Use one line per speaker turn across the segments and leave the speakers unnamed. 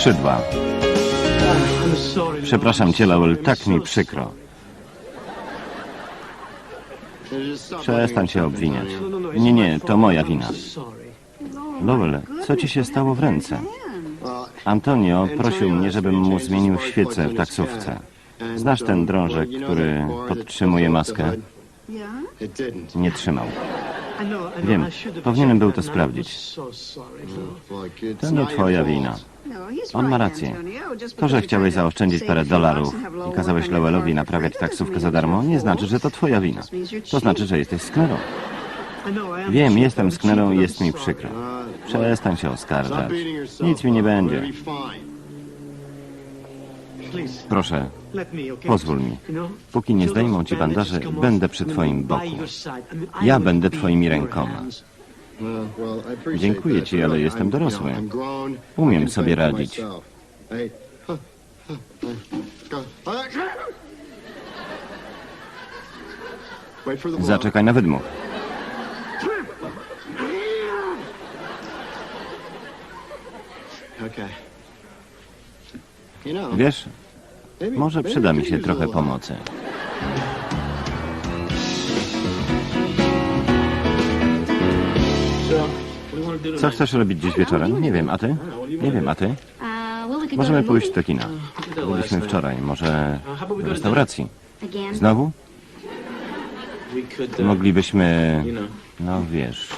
skrzydła. Przepraszam cię, Lowell, tak mi przykro. Przestań się obwiniać. Nie, nie, to moja wina. Lowell, co ci się stało w ręce? Antonio prosił mnie, żebym mu zmienił świecę w taksówce. Znasz ten drążek, który podtrzymuje maskę? Nie trzymał. Wiem, powinienem był to sprawdzić. To nie twoja wina. On ma rację. To, że chciałeś zaoszczędzić parę dolarów i kazałeś Lowellowi naprawiać taksówkę za darmo, nie znaczy, że to twoja wina. To znaczy, że jesteś sknerą. Wiem, jestem sknerą i jest mi przykro. Przestań się oskarżać. Nic mi nie będzie. Proszę, pozwól mi. Póki nie zdejmą ci bandaży, będę przy twoim boku. Ja będę twoimi rękoma.
Dziękuję ci, ale jestem dorosły. Umiem sobie radzić.
Zaczekaj na wydmuch. Wiesz, może przyda mi się trochę pomocy. Co chcesz robić dziś wieczorem? Nie wiem, a ty? Nie wiem, a ty? Możemy pójść do kina. Byliśmy wczoraj, może do restauracji. Znowu? Moglibyśmy... No wiesz...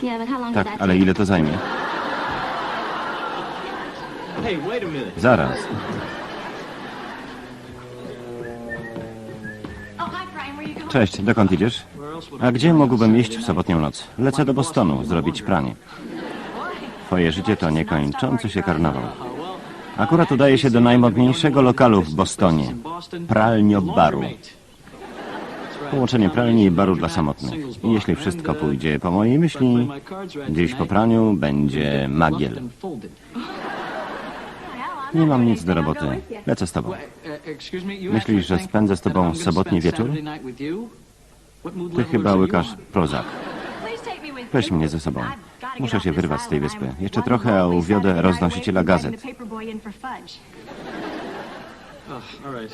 Tak, ale ile to zajmie? Zaraz. Cześć, dokąd idziesz? A gdzie mógłbym iść w sobotnią noc? Lecę do Bostonu zrobić pranie. Twoje życie to niekończący się karnawał. Akurat udaje się do najmodniejszego lokalu w Bostonie. Pralnio baru. Połączenie pralni i baru dla samotnych. I jeśli wszystko pójdzie po mojej myśli, dziś po praniu będzie magiel. Nie mam nic do roboty. Lecę z tobą.
Myślisz, że spędzę z tobą sobotni wieczór?
Ty chyba łykasz prozak. Weź mnie ze sobą. Muszę się wyrwać z tej wyspy. Jeszcze trochę, a uwiodę roznosiciela gazet.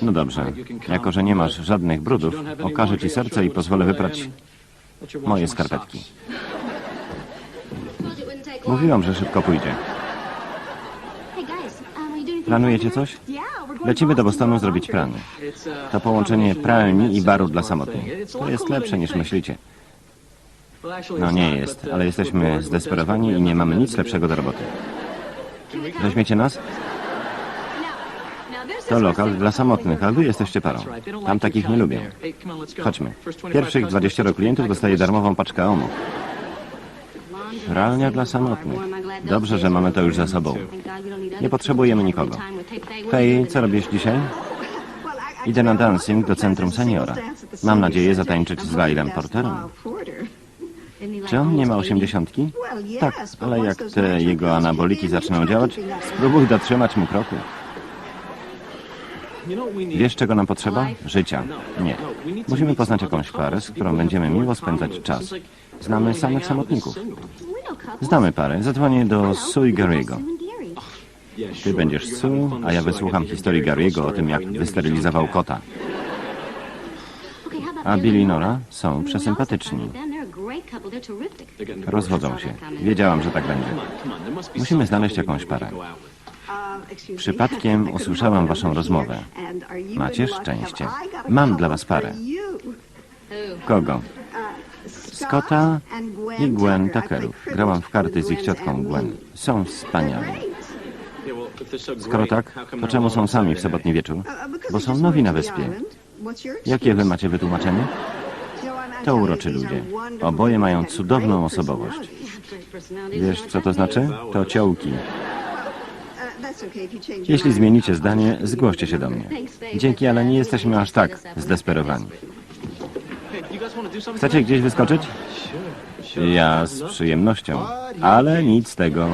No dobrze. Jako, że nie masz żadnych brudów, okażę ci serce i pozwolę wyprać moje skarpetki. Mówiłam, że szybko pójdzie. Planujecie coś? Lecimy do Bostonu zrobić pranie. To połączenie pralni i baru dla samotnych. To jest lepsze niż myślicie. No nie jest, ale jesteśmy zdesperowani i nie mamy nic lepszego do roboty. Weźmiecie nas? To lokal dla samotnych, a wy jesteście parą. Tam takich nie lubię. Chodźmy. Pierwszych 20 klientów dostaje darmową paczkę omów. Pralnia dla samotnych. Dobrze, że mamy to już za sobą. Nie potrzebujemy nikogo. Hej, co robisz dzisiaj? Idę na dancing do centrum seniora. Mam nadzieję zatańczyć z Lylem Porterem. Czy on nie ma osiemdziesiątki? Tak, ale jak te jego anaboliki zaczną działać, spróbuj dotrzymać mu kroku. Wiesz, czego nam potrzeba? Życia. Nie. Musimy poznać jakąś parę, z którą będziemy miło spędzać czas. Znamy samych samotników. Znamy parę. Zadzwonię do Sue Gary'ego. Ty będziesz Sue, a ja wysłucham historii Gary'ego o tym, jak wysterylizował kota.
A Billy i Nora są przesympatyczni.
Rozwodzą się. Wiedziałam, że tak będzie.
Musimy znaleźć jakąś parę.
Przypadkiem usłyszałam waszą rozmowę. Macie szczęście. Mam dla was parę. Kogo? Scotta i Gwen Tuckerów. Grałam w karty z ich ciotką Gwen. Są wspaniali. Skoro tak, to czemu są sami w sobotni wieczór?
Bo są nowi na wyspie.
Jakie wy macie wytłumaczenie? To uroczy ludzie. Oboje mają cudowną osobowość. Wiesz, co to znaczy? To ciołki. Jeśli zmienicie zdanie, zgłoście się do mnie. Dzięki, ale nie jesteśmy aż tak zdesperowani. Chcecie gdzieś wyskoczyć? Ja z przyjemnością, ale nic z tego,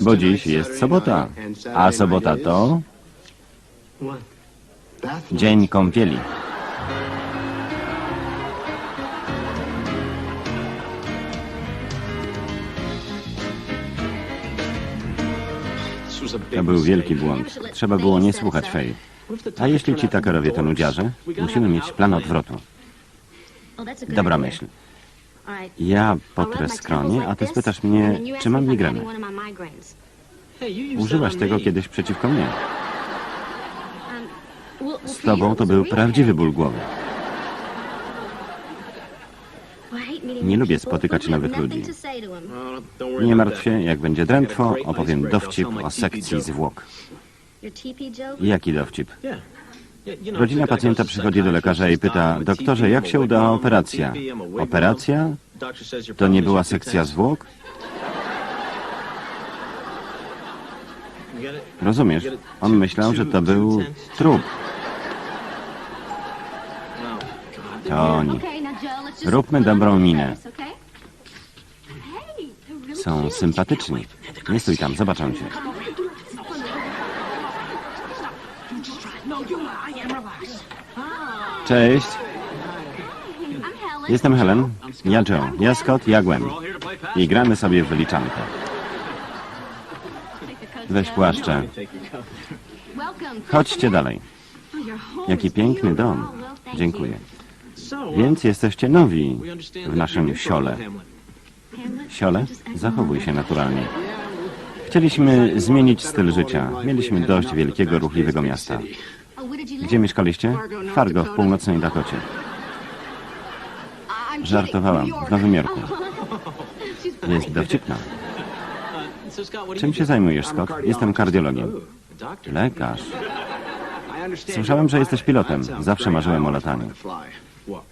bo dziś jest sobota, a sobota to dzień kąpieli. To był wielki błąd. Trzeba było nie słuchać Fej. A jeśli ci Tuckerowie to nudziarze, musimy mieć plan odwrotu. Dobra myśl. Ja potrę skronie, a ty spytasz mnie, czy mam migrenę. Używasz tego kiedyś przeciwko mnie. Z tobą to był prawdziwy ból głowy.
Nie lubię spotykać nowych ludzi.
Nie martw się, jak będzie drętwo, opowiem dowcip o sekcji zwłok. Jaki dowcip? Rodzina pacjenta przychodzi do lekarza i pyta, doktorze, jak się udała operacja? Operacja? To nie była sekcja zwłok? Rozumiesz? On myślał, że to był trup. To oni. Róbmy dobrą minę. Są sympatyczni. Nie stój tam, zobaczą cię. Cześć, jestem Helen, ja Joe, ja Scott, ja Gwen. I gramy sobie w wyliczankę. Weź płaszcze. Chodźcie dalej. Jaki piękny dom. Dziękuję. Więc jesteście nowi w naszym siole. Siole, zachowuj się naturalnie. Chcieliśmy zmienić styl życia. Mieliśmy dość wielkiego, ruchliwego miasta. Gdzie mieszkaliście? Fargo, w północnej Dakocie. Żartowałam, w Nowym Jorku. Jest dowcipna. Czym się zajmujesz, Scott? Jestem kardiologiem. Lekarz. Słyszałem, że jesteś pilotem. Zawsze marzyłem o lataniu.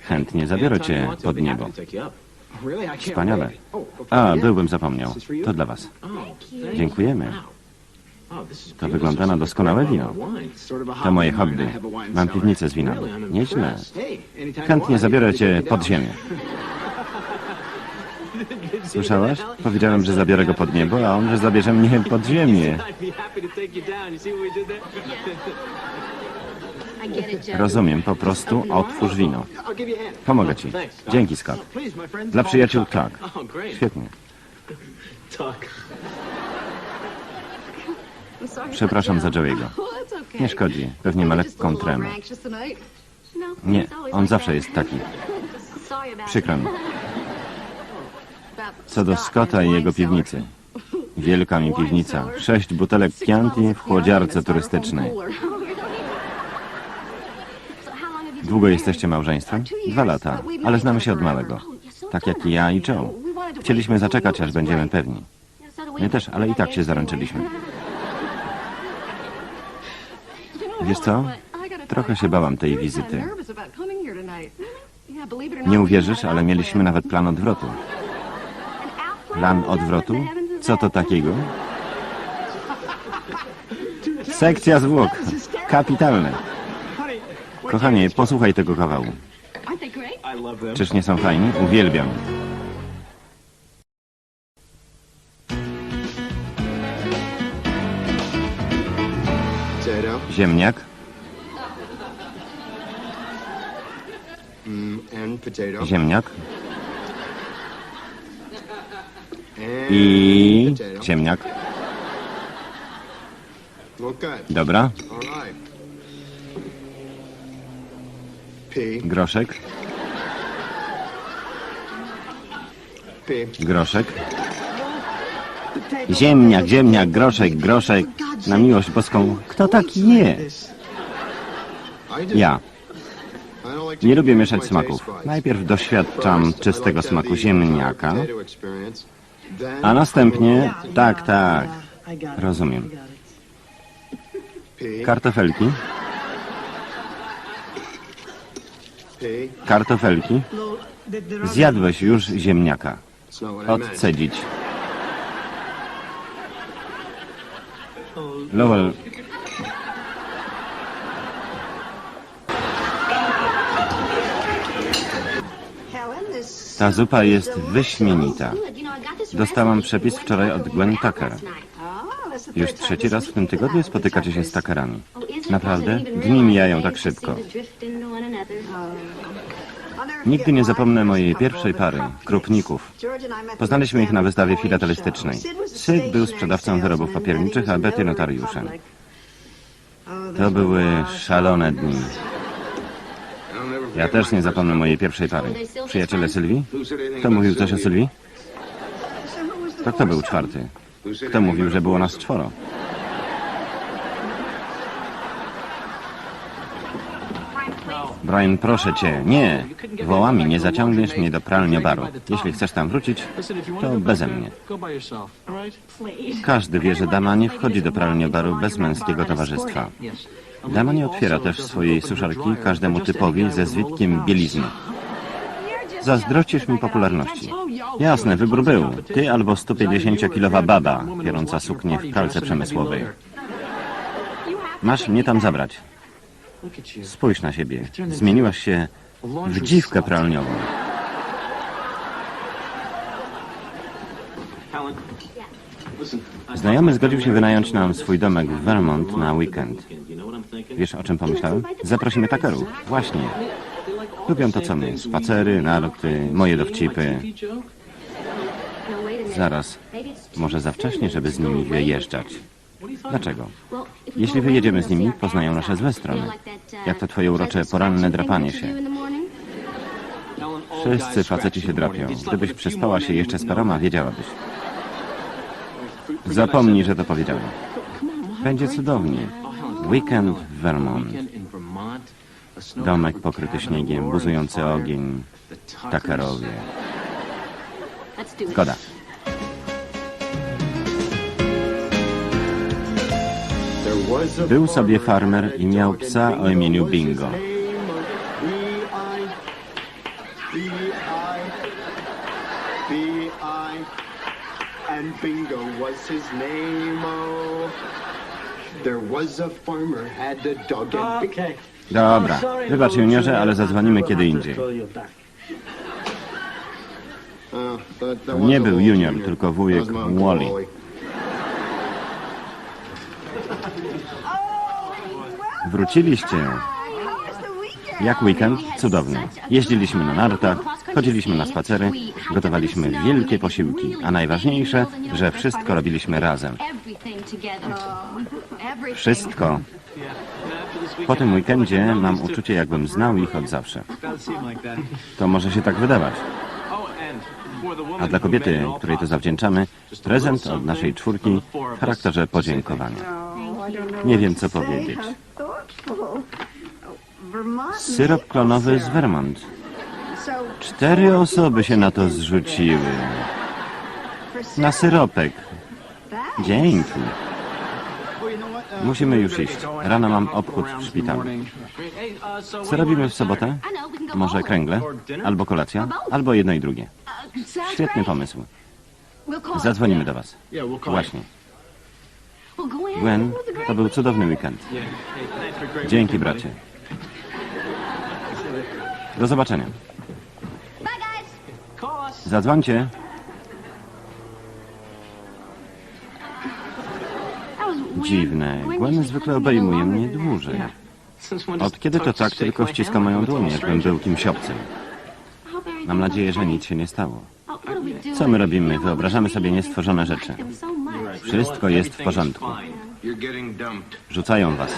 Chętnie zabiorę cię pod niebo. Wspaniale. A, byłbym zapomniał. To dla was. Dziękujemy. To wygląda na doskonałe wino. To moje hobby. Mam piwnicę z winem. Nieźle. Chętnie zabiorę cię pod ziemię. Słyszałaś? Powiedziałem, że zabiorę go pod niebo, a on, że zabierze mnie pod ziemię. Rozumiem, po prostu otwórz wino. Pomogę ci. Dzięki, Scott. Dla przyjaciół tak. Świetnie. Przepraszam za Joey'ego. Nie szkodzi. Pewnie ma lekką tremę. Nie, on zawsze jest taki. Przykro mi. Co do Scotta i jego piwnicy. Wielka mi piwnica. Sześć butelek Chianti w chłodziarce turystycznej. Długo jesteście małżeństwem? Dwa lata, ale znamy się od małego. Tak jak i ja i Joe. Chcieliśmy zaczekać, aż będziemy pewni. My też, ale i tak się zaręczyliśmy. Wiesz co? Trochę się bałam tej wizyty. Nie uwierzysz, ale mieliśmy nawet plan odwrotu. Plan odwrotu? Co to takiego? Sekcja zwłok. Kapitalne. Kochanie, posłuchaj tego kawału. Czyż nie są fajni? Uwielbiam. Ziemniak,
potato.
ziemniak i ziemniak. Dobra. Groszek, groszek. Ziemniak, ziemniak, groszek, groszek. Na miłość boską, kto tak je? Ja. Nie lubię mieszać smaków. Najpierw doświadczam czystego smaku ziemniaka, a następnie... Tak, tak. Rozumiem. Kartofelki, kartofelki. Zjadłeś już ziemniaka. Odcedzić. Lowell, ta zupa jest wyśmienita. Dostałam przepis wczoraj od Gwen Tucker. Już trzeci raz w tym tygodniu spotykacie się z Tuckerami. Naprawdę? Dni mijają tak szybko. Nigdy nie zapomnę mojej pierwszej pary, krupników. Poznaliśmy ich na wystawie filatelistycznej. Syd był sprzedawcą wyrobów papierniczych, a Betty notariuszem. To były szalone dni. Ja też nie zapomnę mojej pierwszej pary. Przyjaciele Sylwii? Kto mówił coś o Sylwii? To kto był czwarty? Kto mówił, że było nas czworo? Brian, proszę cię, nie! Wołami nie zaciągniesz mnie do pralniobaru. Jeśli chcesz tam wrócić, to beze mnie. Każdy wie, że dama nie wchodzi do pralniobaru bez męskiego towarzystwa. Dama nie otwiera też swojej suszarki każdemu typowi ze zwitkiem bielizny. Zazdrościsz mi popularności. Jasne, wybór był. Ty albo 150-kilowa baba, pierąca suknię w pralce przemysłowej. Masz mnie tam zabrać. Spójrz na siebie. Zmieniłaś się w dziwkę pralniową. Znajomy zgodził się wynająć nam swój domek w Vermont na weekend. Wiesz, o czym pomyślałem? Zaprosimy takerów. Właśnie. Lubią to, co my. Spacery, narty, moje dowcipy. Zaraz. Może za wcześnie, żeby z nimi wyjeżdżać. Dlaczego? Jeśli wyjedziemy z nimi, poznają nasze złe strony. Jak to twoje urocze poranne drapanie się. Wszyscy faceci się drapią. Gdybyś przespała się jeszcze z paroma, wiedziałabyś. Zapomnij, że to powiedziałem. Będzie cudownie. Weekend w Vermont. Domek pokryty śniegiem, buzujący ogień. Takerowie. Zgoda. Był sobie farmer i miał psa o imieniu Bingo.
And Bingo was his name, oh. There was a farmer had a dog and Bingo.
Okay.
Dobra, wybacz juniorze, ale zadzwonimy kiedy indziej.
To
nie był junior, tylko wujek Wally. Wróciliście. Jak weekend? Cudowny. Jeździliśmy na nartach, chodziliśmy na spacery, gotowaliśmy wielkie posiłki, a najważniejsze, że wszystko robiliśmy razem. Wszystko. Po tym weekendzie mam uczucie, jakbym znał ich od zawsze. To może się tak wydawać. A dla kobiety, której to zawdzięczamy, prezent od naszej czwórki w charakterze podziękowania. Nie wiem, co powiedzieć. Syrop klonowy z Vermont. Cztery osoby się na to zrzuciły. Na syropek. Dzięki. Musimy już iść. Rano mam obchód w szpitalu. Co robimy w sobotę? Może kręgle? Albo kolacja? Albo jedno i drugie. Świetny pomysł. Zadzwonimy do Was. Właśnie. Gwen, to był cudowny weekend. Dzięki, bracie. Do zobaczenia. Zadzwońcie. Dziwne. Gwen zwykle obejmuje mnie dłużej. Od kiedy to tak tylko ściska moją dłoń, jakbym był kimś obcym? Mam nadzieję, że nic się nie stało. Co my robimy? Wyobrażamy sobie niestworzone rzeczy. Wszystko jest w porządku. Rzucają was.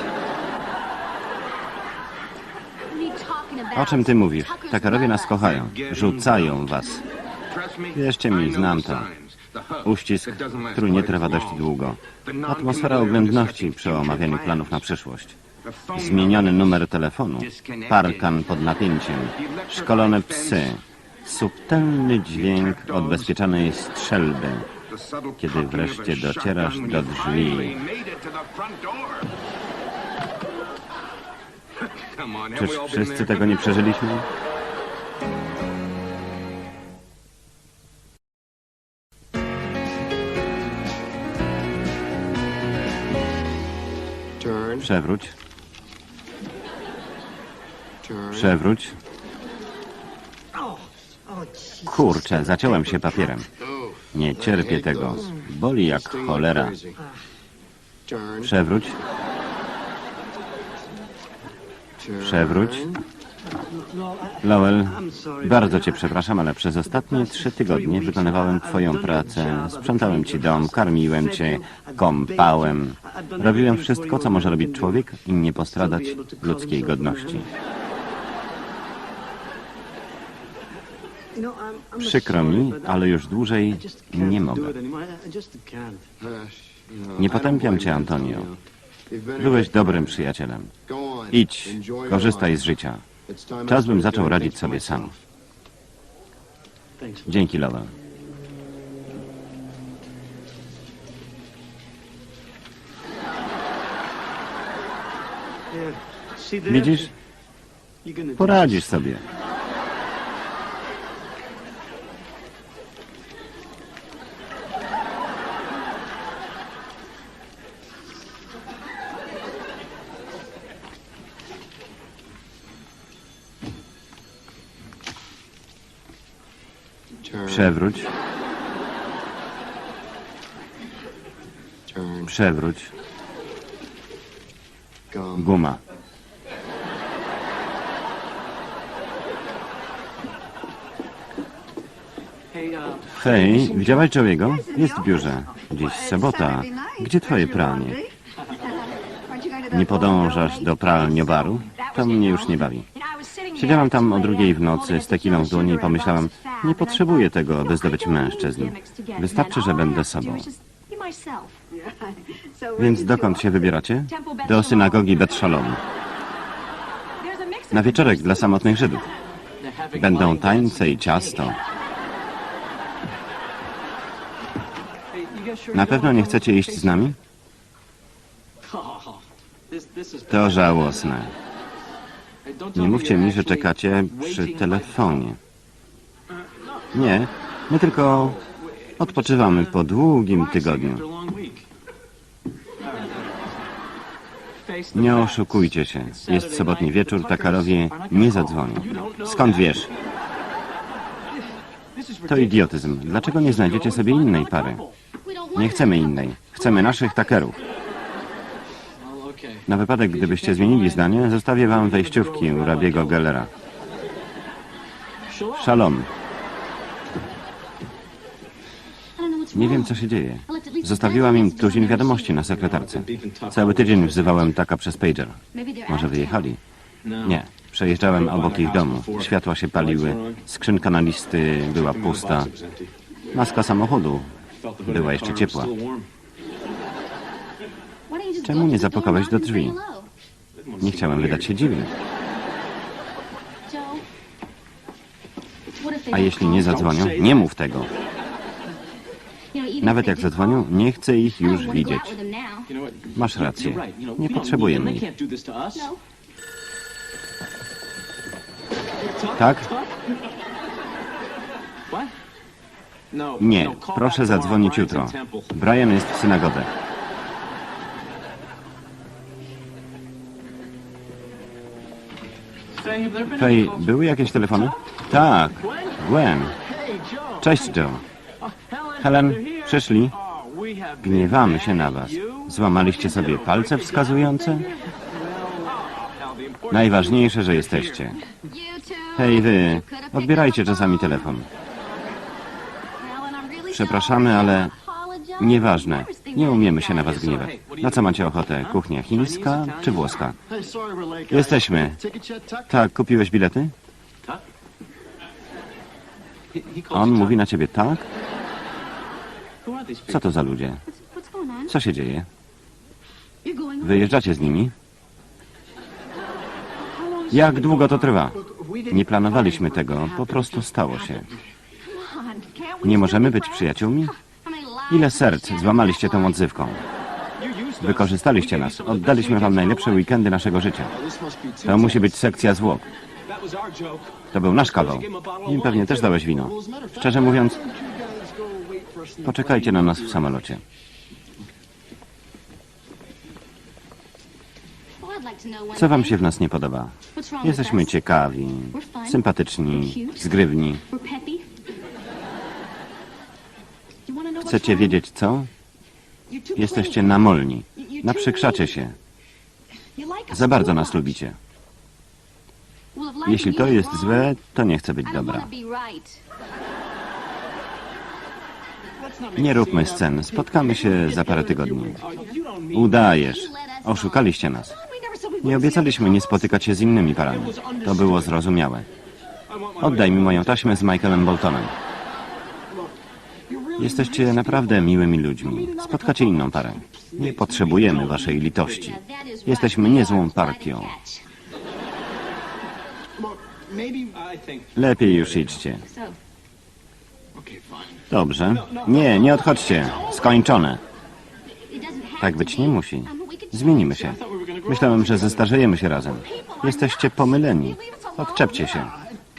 O czym ty mówisz? Takerowie nas kochają. Rzucają was. Wierzcie mi, znam to. Uścisk, który nie trwa dość długo. Atmosfera oględności przy omawianiu planów na przyszłość. Zmieniony numer telefonu. Parkan pod napięciem. Szkolone psy. Subtelny dźwięk odbezpieczonej strzelby. Kiedy wreszcie docierasz do drzwi. Czyż wszyscy tego nie przeżyliśmy? Przewróć, przewróć. Kurczę, zaciąłem się papierem. Nie cierpię tego. Boli jak cholera. Przewróć, przewróć. Lowell, bardzo cię przepraszam, ale przez ostatnie trzy tygodnie wykonywałem twoją pracę. Sprzątałem ci dom, karmiłem cię, kąpałem. Robiłem wszystko, co może robić człowiek i nie postradać ludzkiej godności. Przykro mi, ale już dłużej nie mogę. Nie potępiam cię, Antonio. Byłeś dobrym przyjacielem. Idź, korzystaj z życia. Czas bym zaczął radzić sobie sam. Dzięki, Lowell. Widzisz? Poradzisz sobie. Przewróć, przewróć. Guma. Hej, widziałaś Joey'ego? Jest w biurze. Dziś sobota. Gdzie twoje pralnie? Nie podążasz do pralniobaru? To mnie już nie bawi. Siedziałam tam o drugiej w nocy z tequilą w dłoni i pomyślałam, nie potrzebuję tego, by zdobyć mężczyzn. Wystarczy, że będę sobą. Więc dokąd się wybieracie? Do synagogi Bet Shalom. Na wieczorek dla samotnych Żydów. Będą tańce i ciasto. Na pewno nie chcecie iść z nami? To żałosne. Nie mówcie mi, że czekacie przy telefonie. Nie, my tylko odpoczywamy po długim tygodniu. Nie oszukujcie się. Jest sobotni wieczór, Takarowie nie zadzwonią. Skąd wiesz? To idiotyzm. Dlaczego nie znajdziecie sobie innej pary? Nie chcemy innej. Chcemy naszych takerów. Na wypadek, gdybyście zmienili zdanie, zostawię wam wejściówki u rabiego Gellera. Shalom. Nie wiem, co się dzieje. Zostawiłam im tuzin wiadomości na sekretarce. Cały tydzień wzywałem taka przez pager. Może wyjechali? Nie. Przejeżdżałem obok ich domu. Światła się paliły. Skrzynka na listy była pusta. Maska samochodu była jeszcze ciepła.
Czemu nie zapukałeś do drzwi?
Nie chciałem wydać się dziwny. A jeśli nie zadzwonią, nie mów tego.
Nawet jak zadzwonią, nie chcę ich już widzieć.
Masz rację. Nie potrzebujemy ich. Tak? Nie. Proszę zadzwonić jutro. Brian jest w synagodze. Fej, były jakieś telefony? Tak. Gwen. Cześć, Joe. Helen, przyszli. Gniewamy się na was. Złamaliście sobie palce wskazujące? Najważniejsze, że jesteście. Hej, wy, odbierajcie czasami telefon.
Przepraszamy, ale
Nieważne. Nie umiemy się na was gniewać. Na co macie ochotę? Kuchnia chińska czy włoska? Jesteśmy. Tak, kupiłeś bilety? On mówi na ciebie tak? Co to za ludzie? Co się dzieje? Wyjeżdżacie z nimi? Jak długo to trwa? Nie planowaliśmy tego, po prostu stało się. Nie możemy być przyjaciółmi? Ile serc złamaliście tą odzywką? Wykorzystaliście nas. Oddaliśmy wam najlepsze weekendy naszego życia. To musi być sekcja zwłok. To był nasz kawał. Im pewnie też dałeś wino. Szczerze mówiąc, poczekajcie na nas w samolocie. Co wam się w nas nie podoba? Jesteśmy ciekawi, sympatyczni, zgrywni. Chcecie wiedzieć co? Jesteście namolni. Naprzykrzacie się. Za bardzo nas lubicie. Jeśli to jest złe, to nie chcę być dobra. Nie róbmy scen. Spotkamy się za parę tygodni. Udajesz. Oszukaliście nas. Nie obiecaliśmy nie spotykać się z innymi parami. To było zrozumiałe. Oddaj mi moją taśmę z Michaelem Boltonem. Jesteście naprawdę miłymi ludźmi. Spotkacie inną parę. Nie potrzebujemy waszej litości. Jesteśmy niezłą partią. Lepiej już idźcie. Dobrze. Nie, nie odchodźcie. Skończone. Tak być nie musi. Zmienimy się. Myślałem, że zestarzejemy się razem. Jesteście pomyleni. Odczepcie się.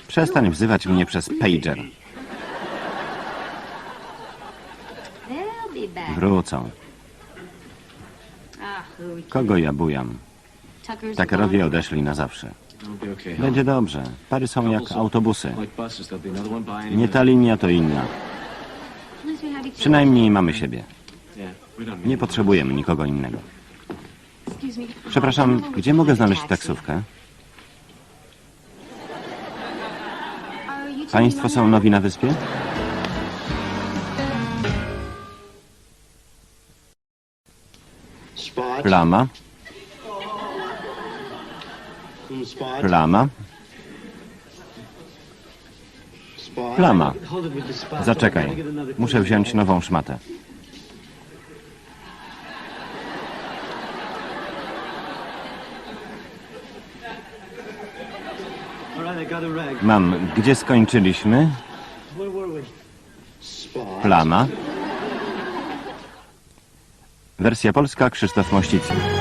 Przestań wzywać mnie przez pager. Wrócą. Kogo ja bujam? Takerowie odeszli na zawsze. Będzie dobrze. Pary są jak autobusy. Nie ta linia, to inna. Przynajmniej mamy siebie. Nie potrzebujemy nikogo innego. Przepraszam, gdzie mogę znaleźć taksówkę? Państwo są nowi na wyspie? Plama, plama, plama. Zaczekaj. Muszę wziąć nową szmatę. Mam, gdzie skończyliśmy? Plama. Wersja polska Krzysztof Mościcki.